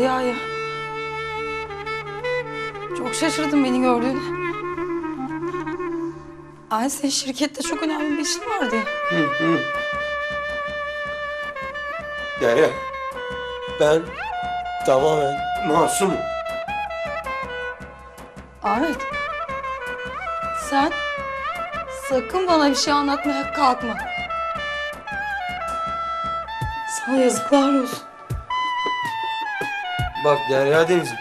Derya'ya. Çok şaşırdım beni gördüğüne. Ay senin şirkette çok önemli bir işin vardı. Derya, ben tamamen masumum. Ahmet. Sen sakın bana bir şey anlatmaya kalkma. Sana yazıklar olsun. Bak Derya Deniz'im,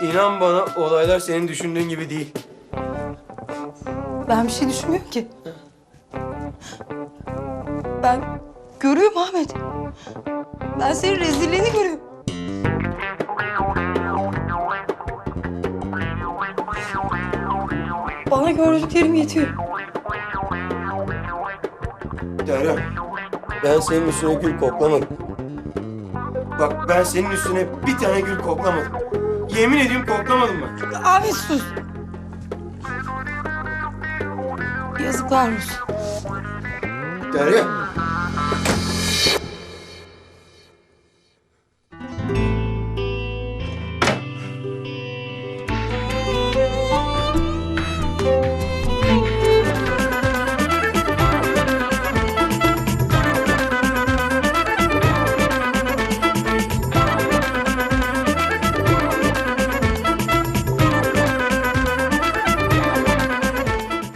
inan bana olaylar senin düşündüğün gibi değil. Ben bir şey düşünmüyorum ki. Ben görüyorum Ahmet. Ben senin rezilliğini görüyorum. Bana gördüklerim yetiyor. Derya, ben senin üstüne gül koklamadım. Bak ben senin üstüne bir tane gül koklamadım. Yemin ediyorum koklamadım ben. Ahmet sus. Yazıklar olsun. Derya,